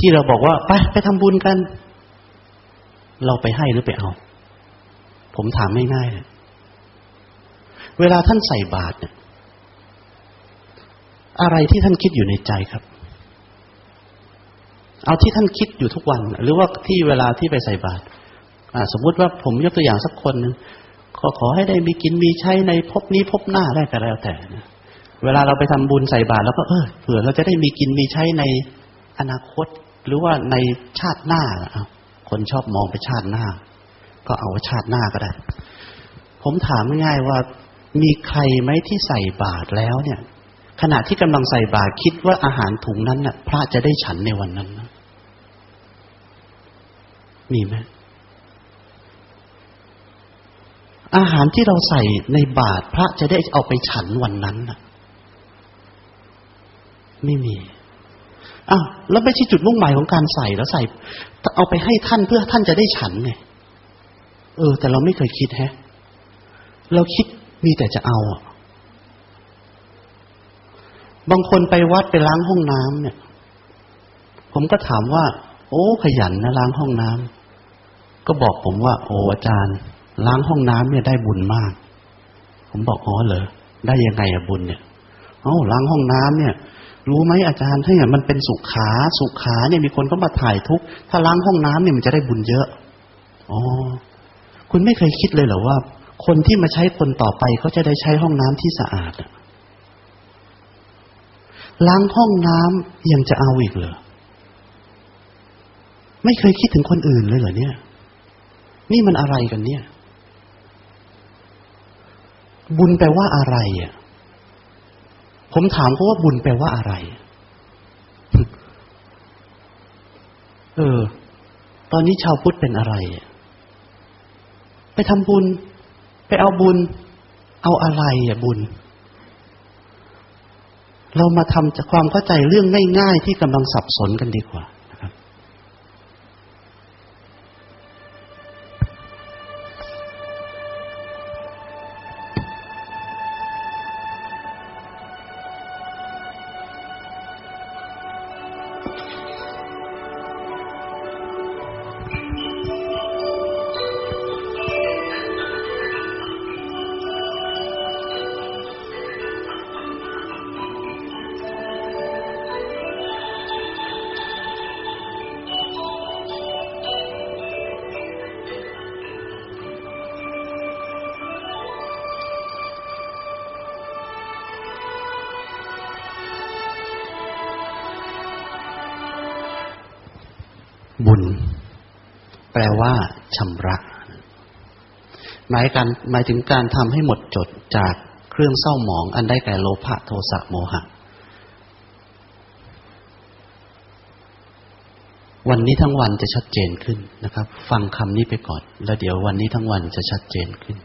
ที่เราบอกว่าไปไปทำบุญกัน เราไปให้หรือไปเอา ผมถามง่ายๆเลยเวลาท่านใส่บาตรเนี่ย อะไรที่ท่านคิดอยู่ในใจครับ เอาที่ท่านคิดอยู่ทุกวัน หรือว่าที่เวลาที่ไปใส่บาตรสมมุติว่าผมยกตัวอย่างสักคนหนึ่งขอขอให้ได้มีกินมีใช้ในภพนี้ภพหน้าได้ก็แล้วแต่นะเวลาเราไปทำบุญใส่บาตรแล้วก็เออเผื่อเราจะได้มีกินมีใช้ในอนาคต หรือว่าในชาติหน้าคนชอบมองไปชาติหน้า ก็เอาชาติหน้าก็ได้ ผมถามง่ายๆว่ามีใครไหมที่ใส่บาตรแล้วเนี่ย ขณะที่กำลังใส่บาตรคิดว่าอาหารถุงนั้นน่ะ พระจะได้ฉันในวันนั้นนะมีไหมอาหารที่เราใส่ในบาตรพระจะได้เอาไปฉันวันนั้นน่ะ ไม่มี อ้าวแล้วไม่ใช่จุดมุ่งหมายของการใส่แล้วใส่ เอาไปให้ท่านเพื่อท่านจะได้ฉันไงเออ แต่เราไม่เคยคิดแฮะ เราคิดมีแต่จะเอาอะบางคนไปวัดไปล้างห้องน้ำเนี่ย ผมก็ถามว่า โอ้ขยันนะล้างห้องน้ำก็บอกผมว่า โอ้อาจารย์ ล้างห้องน้ำเนี่ยได้บุญมาก ผมบอกอ๋อเหรอได้ยังไงอะบุญเนี่ยเอ้าล้างห้องน้ำเนี่ย รู้ไหมอาจารย์ถ้าอย่างมันเป็นสุขา สุขาเนี่ยมีคนก็มาถ่ายทุกถ้าล้างห้องน้ำเนี่ยมันจะได้บุญเยอะอ๋อคุณไม่เคยคิดเลยเหรอว่า คนที่มาใช้คนต่อไปเขาจะได้ใช้ห้องน้ำที่สะอาดล้างห้องน้ำยังจะเอาอีกเหรอไม่เคยคิดถึงคนอื่นเลยเหรอเนี่ย นี่มันอะไรกันเนี่ย บุญแปลว่าอะไรอะ ผมถามเขาว่าบุญแปลว่าอะไร เออ ตอนนี้ชาวพุทธเป็นอะไร ไปทำบุญ ไปเอาบุญ เอาอะไรอะบุญ เรามาทำจากความเข้าใจเรื่องง่าย ๆ ที่กำลังสับสนกันดีกว่า บุญ แปลว่าชำระหมายการหมายถึงการทำให้หมดจดจากเครื่องเศร้าหมอง อันได้แก่โลภะโทสะโมหะ วันนี้ทั้งวันจะชัดเจนขึ้นนะครับ ฟังคำนี้ไปก่อน แล้วเดี๋ยววันนี้ทั้งวันจะชัดเจนขึ้น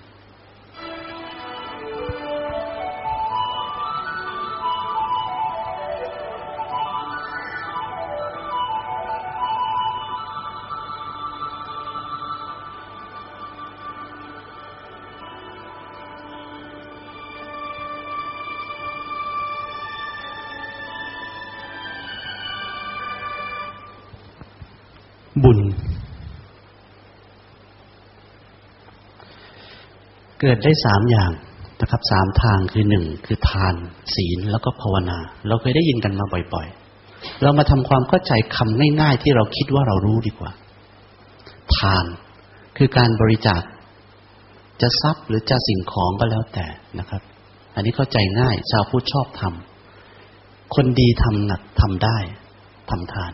เกิดได้สามอย่างนะครับสามทางคือหนึ่งคือทาน ศีลแล้วก็ภาวนา เราเคยได้ยินกันมาบ่อย ๆ เรามาทำความเข้าใจคำง่าย ๆ ที่เราคิดว่าเรารู้ดีกว่า ทานคือการบริจาค จะทรัพย์หรือจะสิ่งของก็แล้วแต่นะครับ อันนี้เข้าใจง่ายชาวพุทธชอบทำคนดีทำหนักทำได้ทำทาน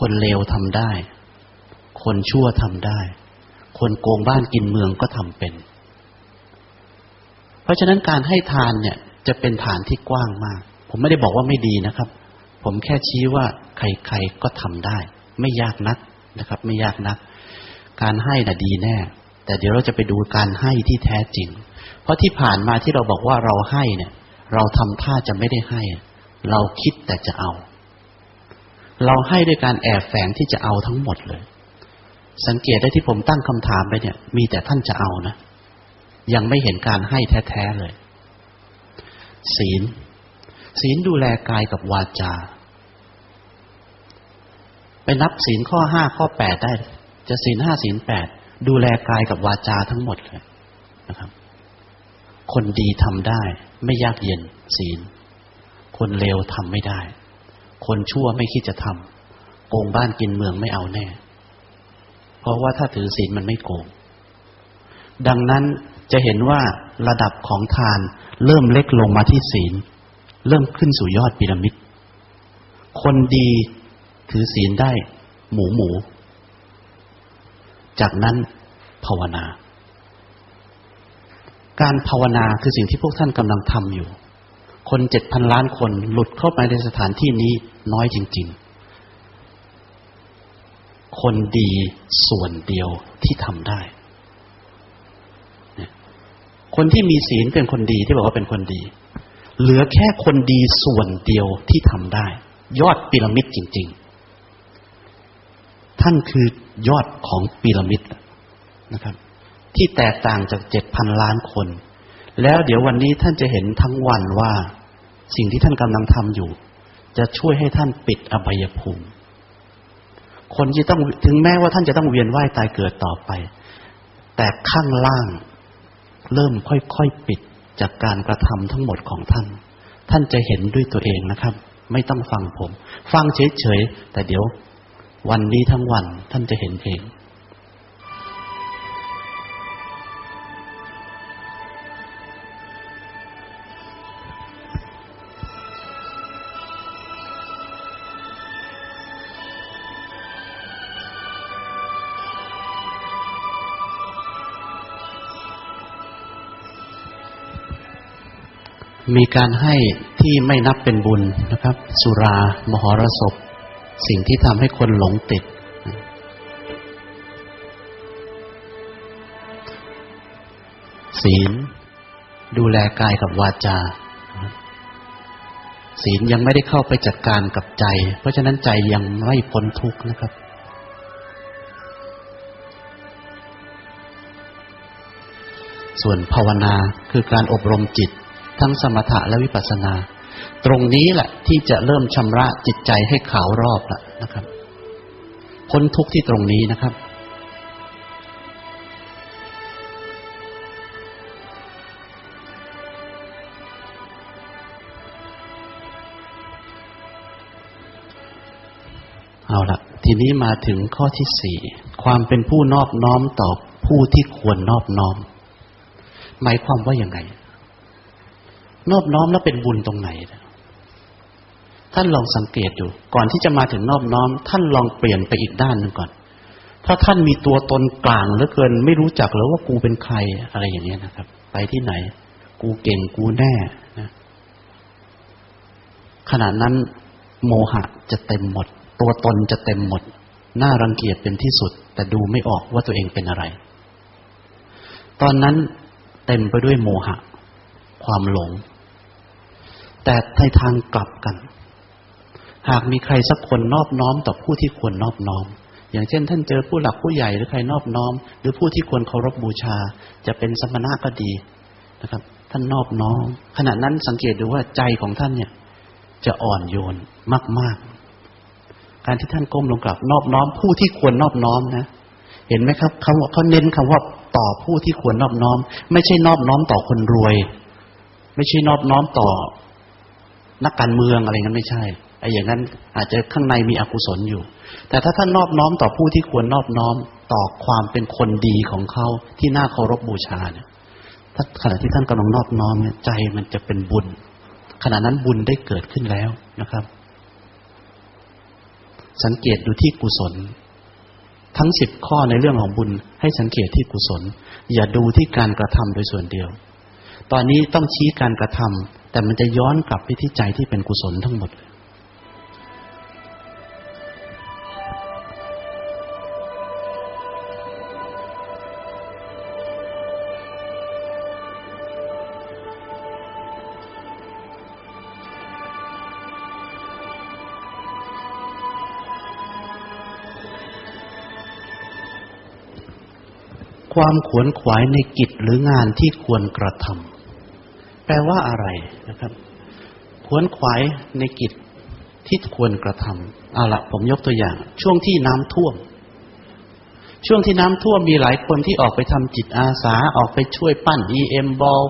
คนเลวทำได้ คนชั่วทำได้ คนโกงบ้านกินเมืองก็ทำเป็น เพราะฉะนั้นการให้ทานเนี่ยจะเป็นฐานที่กว้างมาก ผมไม่ได้บอกว่าไม่ดีนะครับ ผมแค่ชี้ว่าใครๆก็ทำได้ ไม่ยากนักนะครับ ไม่ยากนัก การให้น่ะดีแน่ แต่เดี๋ยวเราจะไปดูการให้ที่แท้จริง เพราะที่ผ่านมาที่เราบอกว่าเราให้เนี่ย เราทำท่าจะไม่ได้ให้ เราคิดแต่จะเอา เราให้ด้วยการแอบแฝงที่จะเอาทั้งหมดเลย สังเกตได้ที่ผมตั้งคำถามไปเนี่ย มีแต่ท่านจะเอานะ ยังไม่เห็นการให้แท้ๆเลย ศีล ศีลดูแลกายกับวาจา ไปนับศีลข้อห้าข้อแปดได้ จะศีลห้าศีลแปดดูแลกายกับวาจาทั้งหมดเลยนะครับ คนดีทำได้ ไม่ยากเย็น ศีล คนเลวทำไม่ได้ คนชั่วไม่คิดจะทำโกงบ้านกินเมืองไม่เอาแน่ เพราะว่าถ้าถือศีลมันไม่โกงดังนั้น จะเห็นว่าระดับของทานเริ่มเล็กลงมาที่ศีล เริ่มขึ้นสู่ยอดพีระมิด คนดีถือศีลได้หมูหมู จากนั้นภาวนา การภาวนาคือสิ่งที่พวกท่านกำลังทำอยู่ คนเจ็ดพันล้านคนหลุดเข้าไปในสถานที่นี้น้อยจริง ๆ คนดีส่วนเดียวที่ทำได้ คนที่มีศีลเป็นคนดีที่บอกว่าเป็นคนดี เหลือแค่คนดีส่วนเดียวที่ทำได้ ยอดพีระมิดจริง ๆ ท่านคือยอดของพีระมิดนะครับ ที่แตกต่างจากเจ็ดพันล้านคน แล้วเดี๋ยววันนี้ท่านจะเห็นทั้งวันว่าสิ่งที่ท่านกำลังทำอยู่ จะช่วยให้ท่านปิดอบายภูมิ คนที่ต้องถึงแม้ว่าท่านจะต้องเวียนว่ายตายเกิดต่อไป แต่ข้างล่าง เริ่มค่อยๆปิดจากการกระทำทั้งหมดของท่าน ท่านจะเห็นด้วยตัวเองนะครับ ไม่ต้องฟังผม ฟังเฉยๆแต่เดี๋ยว วันนี้ทั้งวันท่านจะเห็นเอง มีการให้ที่ไม่นับเป็นบุญนะครับ สุรา มหรสพ สิ่งที่ทำให้คนหลงติด ศีล ดูแลกายกับวาจา ศีลยังไม่ได้เข้าไปจัดการกับใจ เพราะฉะนั้นใจยังไม่พ้นทุกข์นะครับส่วนภาวนาคือการอบรมจิต ทั้งสมถะและวิปัสสนา ตรงนี้แหละที่จะเริ่มชำระจิตใจให้ขาวรอบล้วนะครับ พ้นทุกข์ที่ตรงนี้นะครับเอาละทีนี้มาถึงข้อที่สี่ความเป็นผู้นอบน้อมต่อผู้ที่ควรนอบน้อม หมายความว่าอยังไง นอบน้อมแล้วเป็นบุญตรงไหน ท่านลองสังเกตดู ก่อนที่จะมาถึงนอบน้อม ท่านลองเปลี่ยนไปอีกด้านหนึ่งก่อน ถ้าท่านมีตัวตนกลางเหลือเกิน ไม่รู้จักแล้วว่ากูเป็นใครอะไรอย่างนี้ยนะครับ ไปที่ไหน กูเก่งกูแน่นะขณะนั้น โมหะจะเต็มหมด ตัวตนจะเต็มหมดน่ารังเกียจเป็นที่สุด แต่ดูไม่ออกว่าตัวเองเป็นอะไร ตอนนั้นเต็มไปด้วยโมหะ ความหลง แต่ในทางกลับกัน หากมีใครสักคนนอบน้อมต่อผู้ที่ควรนอบน้อม อย่างเช่น ท่านเจอผู้หลักผู้ใหญ่หรือใครนอบน้อม หรือผู้ที่ควรเคารพบบูชา จะเป็นสมณะก็ดีนะครับ ท่านนอบน้อมขณะนั้นสังเกตดูว่าใจของท่านเนี่ย จะอ่อนโยนมาก ๆ การที่ท่านก้มลงกราบนอบน้อม ผู้ที่ควรนอบน้อมนะเห็นไหมครับเขาเขาเน้นคำว่าต่อผู้ที่ควรนอบน้อม ไม่ใช่นอบน้อมต่อคนรวย ไม่ใช่นอบน้อมต่อ นักการเมืองอะไรงั้นไม่ใช่ไอ้อย่างนั้นอาจจะข้างในมีอกุศลอยู่ แต่ถ้าท่านนอบน้อมต่อผู้ที่ควรนอบน้อมต่อความเป็นคนดีของเขาที่น่าเคารพบูชาเนี่ยถ้าขณะที่ท่านกำลังนอบน้อมเนี่ยใจมันจะเป็นบุญ ขณะนั้นบุญได้เกิดขึ้นแล้วนะครับ สังเกตดูที่กุศล ทั้งสิบข้อในเรื่องของบุญ ให้สังเกตที่กุศล อย่าดูที่การกระทำโดยส่วนเดียว ตอนนี้ต้องชี้การกระทำ แต่มันจะย้อนกลับไปที่ใจที่เป็นกุศลทั้งหมด ความขวนขวายในกิจหรืองานที่ควรกระทำ แปลว่าอะไรนะครับ ขวนขวายในกิจที่ควรกระทำเอาละผมยกตัวอย่าง ช่วงที่น้ำท่วม ช่วงที่น้ำท่วมมีหลายคนที่ออกไปทำจิตอาสาออกไปช่วยปั้น EM บอล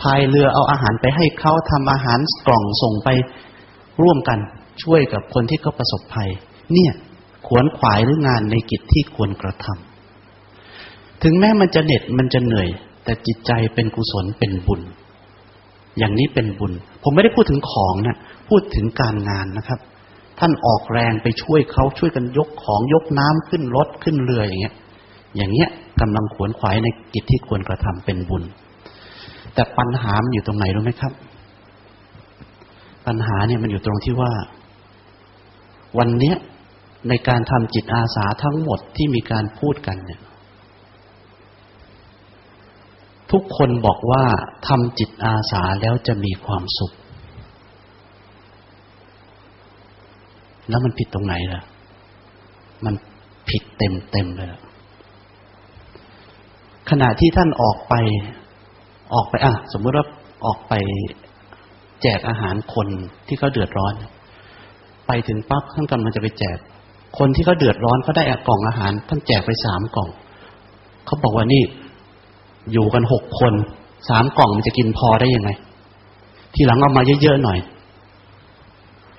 พายเรือเอาอาหารไปให้เขาทำอาหารกล่องส่งไปร่วมกันช่วยกับคนที่เขาประสบภัย เนี่ยขวนขวายหรืองานในกิจที่ควรกระทำถึงแม้มันจะเหน็ดมันจะเหนื่อย แต่จิตใจเป็นกุศลเป็นบุญ อย่างนี้เป็นบุญ ผมไม่ได้พูดถึงของนะพูดถึงการงานนะครับ ท่านออกแรงไปช่วยเขาช่วยกันยกของยกน้ำขึ้นรถขึ้นเรืออย่างเงี้ย อย่างเงี้ยกำลังขวนขวายในกิจที่ควรกระทำเป็นบุญ แต่ปัญหามันอยู่ตรงไหนรู้ไหมครับ ปัญหาเนี่ยมันอยู่ตรงที่ว่า วันเนี้ยในการทำจิตอาสาทั้งหมดที่มีการพูดกันเนี่ย ทุกคนบอกว่าทำจิตอาสาแล้วจะมีความสุข แล้วมันผิดตรงไหนล่ะ มันผิดเต็มเต็มเลยล่ะขณะที่ท่านออกไป ออกไปอะ สมมติว่าออกไปแจกอาหารคนที่เขาเดือดร้อน ไปถึงปั๊บท่านกำลังจะไปแจก คนที่เขาเดือดร้อนเขาได้กล่องอาหาร ท่านแจกไปสามกล่อง เขาบอกว่านี่ อยู่กันหกคนสามกล่องมันจะกินพอได้ยังไง ทีหลังเอามาเยอะๆหน่อย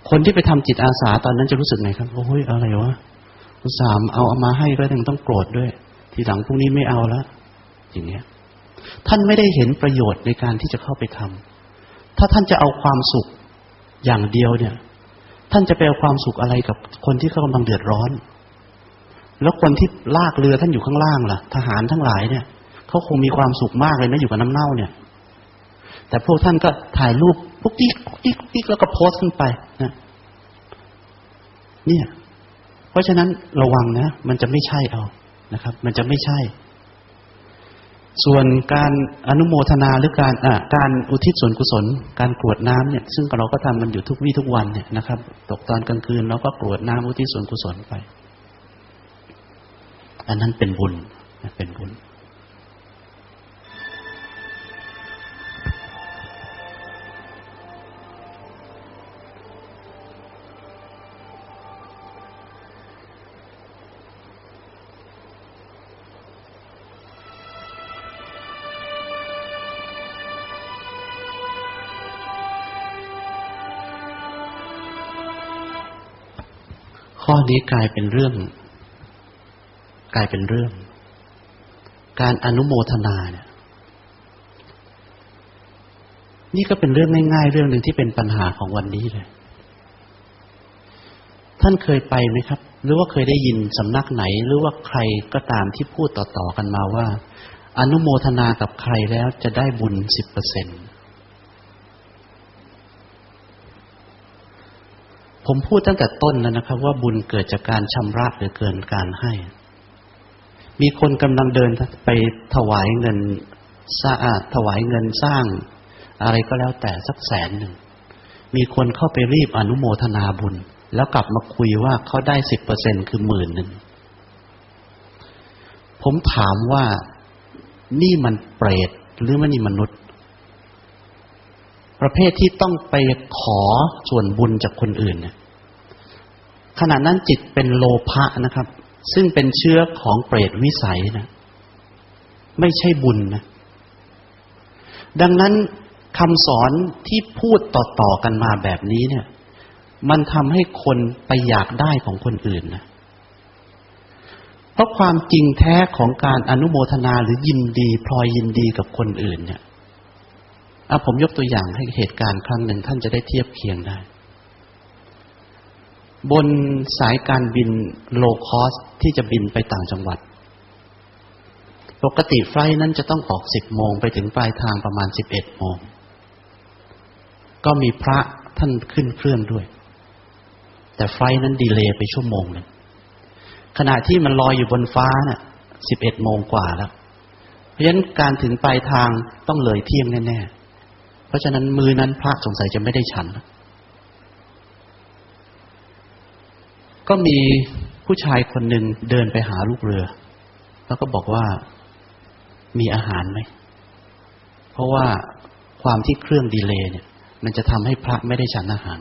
คนที่ไปทำจิตอาสาตอนนั้นจะรู้สึกไงครับโอ้ยอะไรวะอุตส่าห์เอาเอามาให้ก็ยังต้องโกรธด้วย ทีหลังพรุ่งนี้ไม่เอาแล้วอย่างเงี้ย ท่านไม่ได้เห็นประโยชน์ในการที่จะเข้าไปทำถ้าท่านจะเอาความสุขอย่างเดียวเนี่ย ท่านจะไปเอาความสุขอะไรกับคนที่เขากำลังเดือดร้อน แล้วคนที่ลากเรือท่านอยู่ข้างล่างล่ะ ทหารทั้งหลายเนี่ย เขาคงมีความสุขมากเลยนะอยู่กับน้ำเน่าเนี่ย แต่พวกท่านก็ถ่ายรูปปุ๊กติ๊กติ๊กติ๊กแล้วก็โพสต์ขึ้นไปนะเนี่ย เพราะฉะนั้นระวังนะ มันจะไม่ใช่เอานะครับ มันจะไม่ใช่ ส่วนการอนุโมทนาหรือการอ่าการอุทิศส่วนกุศล การกรวดน้ำเนี่ย ซึ่งเราก็ทำมันอยู่ทุกวี่ทุกวันเนี่ยนะครับ ตกตอนกลางคืนเราก็กรวดน้ำอุทิศส่วนกุศลไป อันนั้นเป็นบุญเป็นบุญ นี้กลายเป็นเรื่อง กลายเป็นเรื่อง การอนุโมทนาเนี่ยนี่ก็เป็นเรื่องง่ายๆ เรื่องหนึ่งที่เป็นปัญหาของวันนี้เลย ท่านเคยไปไหมครับ หรือว่าเคยได้ยินสำนักไหน หรือว่าใครก็ตามที่พูดต่อๆกันมาว่า อนุโมทนากับใครแล้วจะได้บุญสิบเปอร์เซ็นต์ ผมพูดตั้งแต่ต้นแล้วนะครับ ว่าบุญเกิดจากการชำระหรือเกินการให้ มีคนกำลังเดินไปถวายเงินสร้างถวายเงินสร้าง อะไรก็แล้วแต่สักแสนหนึ่ง มีคนเข้าไปรีบอนุโมทนาบุญ แล้วกลับมาคุยว่าเขาได้สิบเปอร์เซ็นคือหมื่นหนึ่ง ผมถามว่านี่มันเปรตหรือมันนี่มนุษย์ ประเภทที่ต้องไปขอส่วนบุญจากคนอื่นเนี่ยขณะนั้นจิตเป็นโลภะนะครับ ซึ่งเป็นเชื้อของเปรตวิสัยนะ ไม่ใช่บุญนะ ดังนั้นคำสอนที่พูดต่อๆกันมาแบบนี้เนี่ย มันทำให้คนไปอยากได้ของคนอื่นนะเพราะความจริงแท้ของการอนุโมทนาหรือยินดีพลอยยินดีกับคนอื่นเนี่ย อะผมยกตัวอย่างให้เหตุการณ์ครั้งหนึ่งท่านจะได้เทียบเคียงได้ บนสายการบินโลคอสที่จะบินไปต่างจังหวัด ปกติไฟนั้นจะต้องออกสิบโมงไปถึงปลายทางประมาณสิบเอ็ดโมง ก็มีพระท่านขึ้นเครื่องด้วย แต่ไฟนั้นดีเลย์ไปชั่วโมงหนึ่งขณะที่มันลอยอยู่บนฟ้าเนี่ยสิบเอ็ดโมงกว่าแล้ว เพราะฉะนั้นการถึงปลายทางต้องเลยเที่ยงแน่ๆ ราะฉะนั้นมือนั้นพระสงสัยจะไม่ได้ฉัน ก็มีผู้ชายคนหนึ่งเดินไปหาลูกเรือ แล้วก็บอกว่ามีอาหารไหม เพราะว่าความที่เครื่องดีเลย์เนี่ย มันจะทำให้พระไม่ได้ฉันอาหาร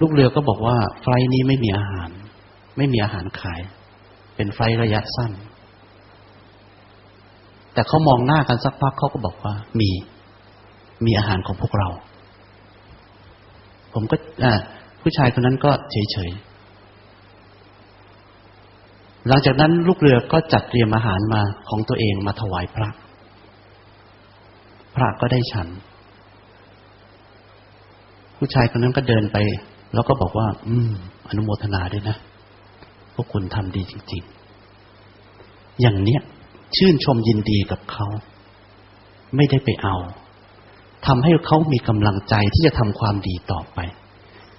ลูกเรือก็บอกว่าไฟล์นี้ไม่มีอาหาร ไม่มีอาหารขาย เป็นไฟล์ระยะสั้น แต่เขามองหน้ากันสักพักเขาก็บอกว่า มี มีอาหารของพวกเรา ผมก็ผู้ชายคนนั้นก็เฉยๆหลังจากนั้นลูกเรือก็จัดเตรียมอาหารมาของตัวเองมาถวายพระ พระก็ได้ฉัน ผู้ชายคนนั้นก็เดินไป แล้วก็บอกว่า อืม อนุโมทนาด้วยนะ พวกคุณทำดีจริง ๆ อย่างเนี้ย ชื่นชมยินดีกับเขา ไม่ได้ไปเอาทำให้เขามีกำลังใจที่จะทำความดีต่อไป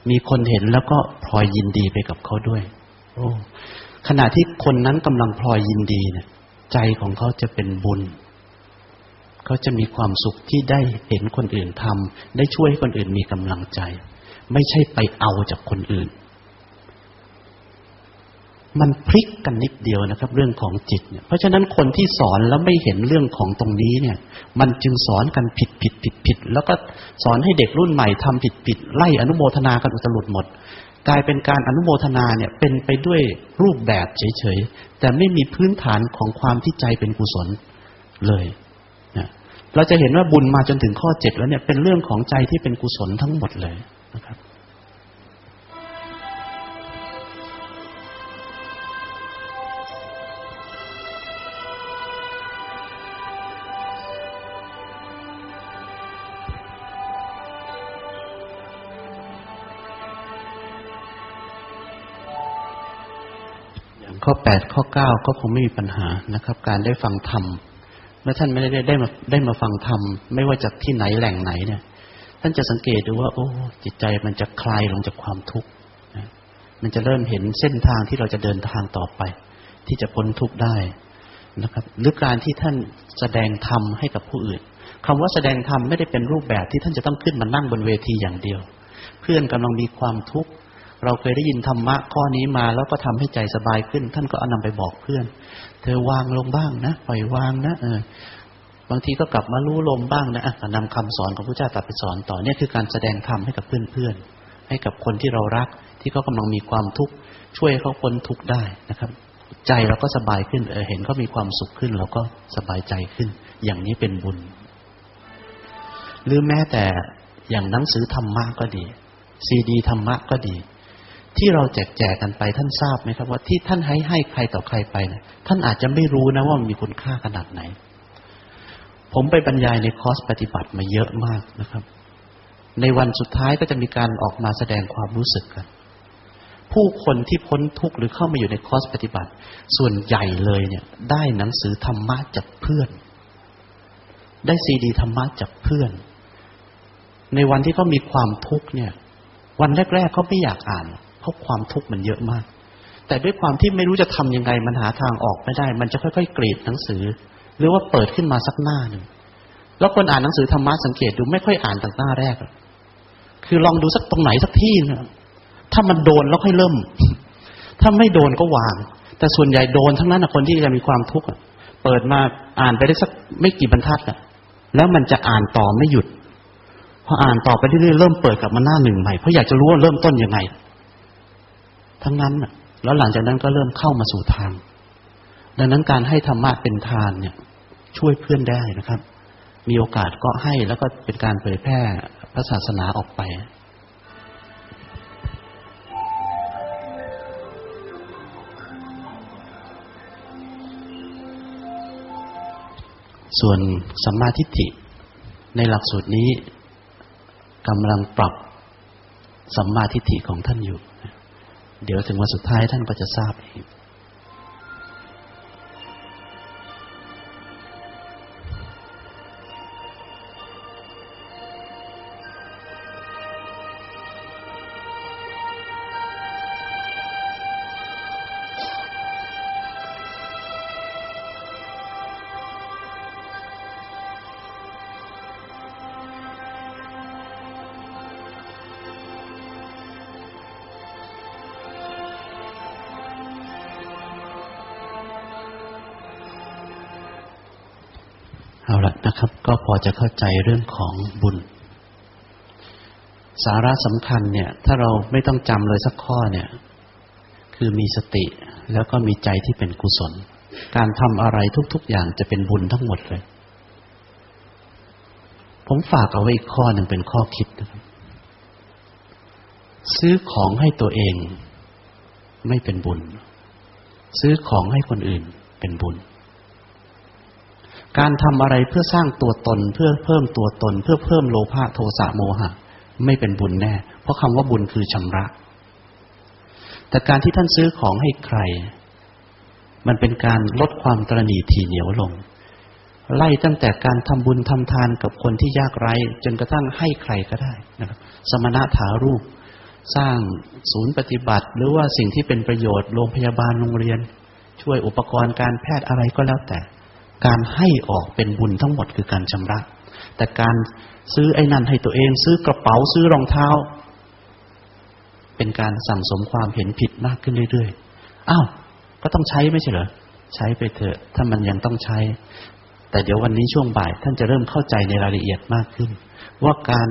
มีคนเห็นแล้วก็พลอยยินดีไปกับเขาด้วย โอ้ขณะที่คนนั้นกำลังพลอยยินดีเนี่ย ใจของเขาจะเป็นบุญ เขาจะมีความสุขที่ได้เห็นคนอื่นทำได้ช่วยให้คนอื่นมีกำลังใจ ไม่ใช่ไปเอาจากคนอื่น มันพลิกกันนิดเดียวนะครับ เรื่องของจิตเนี่ยเพราะฉะนั้นคนที่สอนแล้วไม่เห็นเรื่องของตรงนี้เนี่ย มันจึงสอนกันผิดผิดผิดผิดแล้วก็สอนให้เด็กรุ่นใหม่ทำผิดผิดไล่อนุโมทนากันอุตลุดหมด กลายเป็นการอนุโมทนาเนี่ยเป็นไปด้วยรูปแบบเฉยๆแต่ไม่มีพื้นฐานของความที่ใจเป็นกุศลเลยนะเราจะเห็นว่าบุญมาจนถึงข้อเจ็ดแล้วเนี่ยเป็นเรื่องของใจที่เป็นกุศลทั้งหมดเลยนะครับ ข้อแปดข้อเก้าก็คงไม่มีปัญหานะครับ การได้ฟังธรรมเมื่อท่านไม่ได้ได้มาได้มาฟังธรรมไม่ว่าจากที่ไหนแหล่งไหนเนี่ย ท่านจะสังเกตดูว่า โอ้ จิตใจมันจะคลายลงจากความทุกข์มันจะเริ่มเห็นเส้นทางที่เราจะเดินทางต่อไป ที่จะพ้นทุกข์ได้นะครับ หรือการที่ท่านแสดงธรรมให้กับผู้อื่นคำว่าแสดงธรรมไม่ได้เป็นรูปแบบที่ท่านจะต้องขึ้นมานั่งบนเวทีอย่างเดียว เพื่อนกำลังมีความทุกข์ เราเคยได้ยินธรรมะข้อนี้มาแล้วก็ทำให้ใจสบายขึ้น ท่านก็เอานำไปบอกเพื่อน เธอวางลงบ้างนะปล่อยวางนะเออบางทีก็กลับมารู้ลมบ้างนะอ่นำคำสอนของพระเจ้าตัดไปสอนต่อเนี่ยคือการแสดงธรรมให้กับเพื่อนๆให้กับคนที่เรารัก ที่เขากาลังมีความทุกข์ช่วยเขาพ้นทุกข์ได้นะครับ ใจเราก็สบายขึ้นเออเห็นเขามีความสุขขึ้นเราก็สบายใจขึ้น อย่างนี้เป็นบุญ หรือแม้แต่อย่างหนังสือธรรมะก็ดี ซีดีธรรมะก็ดี ที่เราแจกแจกกันไปท่านทราบไหมครับว่าที่ท่านให้ให้ใครต่อใครไปเนี่ยท่านอาจจะไม่รู้นะว่ามันมีคุณค่าขนาดไหน ผมไปบรรยายในคอร์สปฏิบัติมาเยอะมากนะครับ ในวันสุดท้ายก็จะมีการออกมาแสดงความรู้สึกกัน ผู้คนที่พ้นทุกข์หรือเข้ามาอยู่ในคอร์สปฏิบัติ ส่วนใหญ่เลยเนี่ย ได้หนังสือธรรมะจากเพื่อน ได้ซีดีธรรมะจากเพื่อน ในวันที่เขามีความทุกข์เนี่ย วันแรกๆเขาไม่อยากอ่าน เพราะความทุกข์มันเยอะมาก แต่ด้วยความที่ไม่รู้จะทํำยังไงมันหาทางออกไม่ได้ มันจะค่อยๆกรีดหนังสือ หรือว่าเปิดขึ้นมาสักหน้าหนึ่งแล้วคนอ่านหนังสือธรรมะสังเกตดูไม่ค่อยอ่านตั้งหน้าแรกคือลองดูสักตรงไหนสักที่นะถ้ามันโดนแล้วค่อยเริ่ม ถ้าไม่โดนก็วาง แต่ส่วนใหญ่โดนทั้งนั้นคนที่จะมีความทุกข์เปิดมาอ่านไปได้สักไม่กี่บรรทัดอะแล้วมันจะอ่านต่อไม่หยุดพออ่านต่อไปเรื่อยๆเริ่มเปิดกลับมาหน้าหนึ่งใหม่เพราะอยากจะรู้ว่าเริ่มต้นยังไง ทั้งนั้นแล้วหลังจากนั้นก็เริ่มเข้ามาสู่ทาง ดังนั้นการให้ธรรมะเป็นทานเนี่ย ช่วยเพื่อนได้นะครับ มีโอกาสก็ให้แล้วก็เป็นการเผยแพร่พระศาสนาออกไปส่วนสัมมาทิฏฐิในหลักสูตรนี้กำลังปรับสัมมาทิฏฐิของท่านอยู่ เดี๋ยวถึงวันสุดท้ายท่านก็จะทราบเอง เอาละนะครับ ก็พอจะเข้าใจเรื่องของบุญ สาระสำคัญเนี่ย ถ้าเราไม่ต้องจำเลยสักข้อเนี่ย คือมีสติแล้วก็มีใจที่เป็นกุศล การทำอะไรทุก ๆ อย่างจะเป็นบุญทั้งหมดเลย ผมฝากเอาไว้อีกข้อหนึ่งเป็นข้อคิดนะครับ ซื้อของให้ตัวเองไม่เป็นบุญ ซื้อของให้คนอื่นเป็นบุญ การทำอะไรเพื่อสร้างตัวตน เพื่อเพิ่มตัวตน เพื่อเพิ่มโลภะโทสะโมหะ ไม่เป็นบุญแน่ เพราะคำว่าบุญคือชำระ แต่การที่ท่านซื้อของให้ใคร มันเป็นการลดความตรณีทีเหนียวลง ไล่ตั้งแต่การทำบุญทำทานกับคนที่ยากไร้ จนกระทั่งให้ใครก็ได้นะครับ สมณะถารูป สร้างศูนย์ปฏิบัติ หรือว่าสิ่งที่เป็นประโยชน์โรงพยาบาลโรงเรียน ช่วยอุปกรณ์การแพทย์อะไรก็แล้วแต่ การให้ออกเป็นบุญทั้งหมดคือการชำระ แต่การซื้อไอ้นั่นให้ตัวเอง ซื้อกระเป๋าซื้อรองเท้า เป็นการสั่งสมความเห็นผิดมากขึ้นเรื่อยๆอ้าวก็ต้องใช้ไม่ใช่เหรอใช้ไปเถอะ ถ้ามันยังต้องใช้ แต่เดี๋ยววันนี้ช่วงบ่าย ท่านจะเริ่มเข้าใจในรายละเอียดมากขึ้น ว่าการ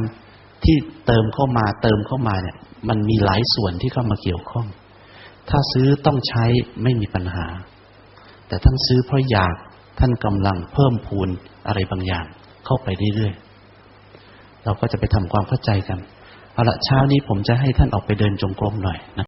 ที่เติมเข้ามาเติมเข้ามาเนี่ย มันมีหลายส่วนที่เข้ามาเกี่ยวข้อง ถ้าซื้อต้องใช้ไม่มีปัญหา แต่ท่านซื้อเพราะอยาก ท่านกำลังเพิ่มพูนอะไรบางอย่างเข้าไปเรื่อยๆ เราก็จะไปทำความเข้าใจกัน เอาละเช้านี้ผมจะให้ท่านออกไปเดินจงกรมหน่อยนะ